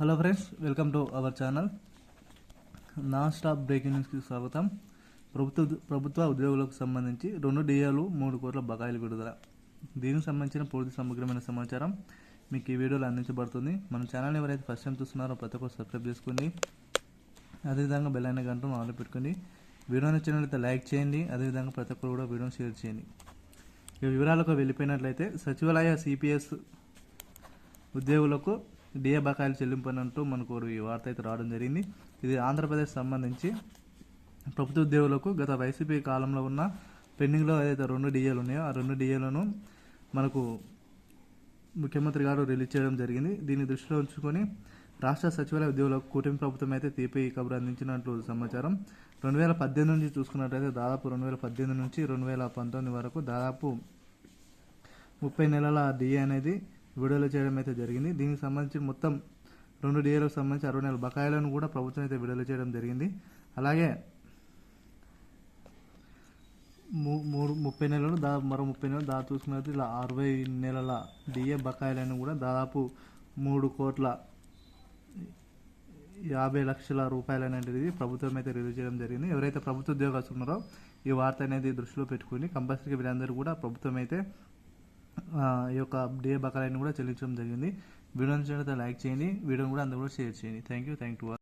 Hello friends welcome to our channel nonstop breaking న్యూస్కి స్వాగతం. ప్రభుత్వ ప్రభుత్వ ఉద్యోగులకు సంబంధించి రెండు డిఏలు మూడు కోట్ల బకాయిలు విడుదల. దీనికి సంబంధించిన పూర్తి సమగ్రమైన సమాచారం మీకు ఈ వీడియోలో అందించబడుతుంది. మన ఛానల్ ఎవరైతే ఫస్ట్ టైం చూస్తున్నారో ప్రతి ఒక్కరు సబ్స్క్రైబ్ చేసుకోండి. అదేవిధంగా బెల్ అయిన గంటను ఆన్లో పెట్టుకోండి. వీడియో నచ్చినట్లయితే లైక్ చేయండి. అదేవిధంగా ప్రతి ఒక్కరు కూడా వీడియోని షేర్ చేయండి. ఈ వివరాలకు వెళ్ళిపోయినట్లయితే సచివాలయ సిపిఎస్ ఉద్యోగులకు డిఏ బకాయిలు చెల్లింపనంటూ మనకు ఈ వార్త అయితే రావడం జరిగింది. ఇది ఆంధ్రప్రదేశ్ సంబంధించి ప్రభుత్వ ఉద్యోగులకు గత వైసీపీ కాలంలో ఉన్న పెండింగ్లో ఏదైతే రెండు డిఏలు ఉన్నాయో ఆ రెండు డిఏలను మనకు ముఖ్యమంత్రి గారు రిలీజ్ చేయడం జరిగింది. దీన్ని దృష్టిలో ఉంచుకొని రాష్ట్ర సచివాలయ ఉద్యోగులకు కూటమి ప్రభుత్వం అయితే తీపి కబురు అందించినట్లు సమాచారం. రెండు వేల పద్దెనిమిది నుంచి చూసుకున్నట్లయితే దాదాపు రెండు వేల పద్దెనిమిది నుంచి రెండు వేల పంతొమ్మిది వరకు దాదాపు ముప్పై నెలల డిఏ అనేది విడుదల చేయడం అయితే జరిగింది. దీనికి సంబంధించి మొత్తం రెండు డిఏలకు సంబంధించి అరవై నెలల బకాయిలను కూడా ప్రభుత్వం అయితే విడుదల చేయడం జరిగింది. అలాగే మూ- మూడు ముప్పై నెలలు దాదాపు మరో ముప్పై నెలలు దా చూసుకున్నట్టు ఇలా అరవై నెలల డిఏ బకాయిలను కూడా దాదాపు మూడు కోట్ల యాభై లక్షల రూపాయలు అనేది ప్రభుత్వం అయితే రిలీజ్ చేయడం జరిగింది. ఎవరైతే ప్రభుత్వ ఉద్యోగస్తులు ఉన్నారో ఈ వార్త అనేది దృష్టిలో పెట్టుకుని కంపల్సరీగా వీరందరూ కూడా ప్రభుత్వం అయితే ఈ యొక్క డే బకాయిని కూడా చెల్లించడం జరిగింది. వీడియో నచ్చినట్లయితే లైక్ చేయండి. వీడియోని కూడా అందరూ కూడా షేర్ చేయండి. Thank you thank you